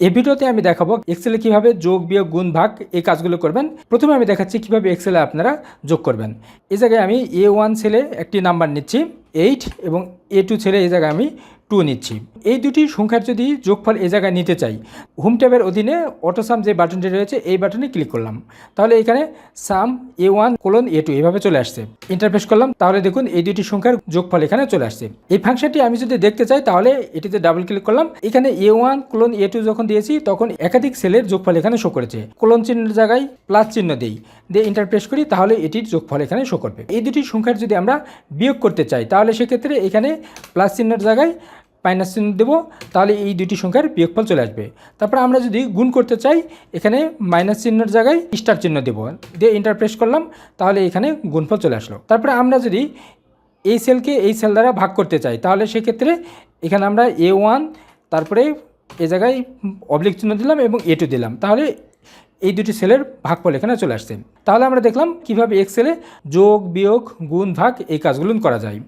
এই ভিডিওতে আমি দেখাবো এক্সেলে কীভাবে যোগ, বিয়োগ, গুণ, ভাগ এই কাজগুলো করবেন। প্রথমে আমি দেখাচ্ছি কীভাবে এক্সেলে আপনারা যোগ করবেন। এই জায়গায় আমি এ ওয়ান ছেলে একটি নাম্বার নিচ্ছি এইট এবং এ টু ছেলে এই জায়গায় আমি টু নিচ্ছি। এই দুটি সংখ্যার যদি যোগফল এ জায়গায় নিতে চাই হোম ট্যাবের অধীনে অটোসাম যে বাটনটি রয়েছে, এই বাটনে ক্লিক করলাম। তাহলে এখানে sum A one colon A two এভাবে চলে আসছে। ইন্টারপ্রেস করলাম, তাহলে দেখুন এই দুটি সংখ্যার যোগফল এখানে চলে আসছে। এই ফাংশনটি আমি যদি দেখতে চাই, তাহলে এটিতে ডাবল ক্লিক করলাম। এখানে A one colon A two যখন দিয়েছি, তখন একাধিক সেলের যোগফল এখানে শো করেছে। কোলন চিহ্নের জায়গায় প্লাস চিহ্ন দিই। দিয়ে ইন্টারপ্রেস করি, তাহলে এটির যোগফল এখানে শো করবে। এই দুটি সংখ্যার যদি আমরা বিয়োগ করতে চাই, তাহলে সেক্ষেত্রে এখানে প্লাস চিহ্নের জায়গায় মাইনাস চিহ্ন দেবো, তাহলে এই দুটি সংখ্যার বিয়োগফল চলে আসবে। তারপর আমরা যদি গুণ করতে চাই, এখানে মাইনাস চিহ্নের জায়গায় স্টার চিহ্ন দেবো। দিয়ে ইন্টারপ্রেস করলাম, তাহলে এখানে গুণফল চলে আসলো। তারপরে আমরা যদি এই সেলকে এই সেল দ্বারা ভাগ করতে চাই, তাহলে সেক্ষেত্রে এখানে আমরা এ ওয়ান তারপরে এ জায়গায় অবলিক চিহ্ন দিলাম এবং এ টু দিলাম। তাহলে এই দুটি সেলের ভাগফল এখানে চলে আসছে। তাহলে আমরা দেখলাম কীভাবে এক্সেলে যোগ, বিয়োগ, গুণ, ভাগ এই কাজগুলো করা যায়।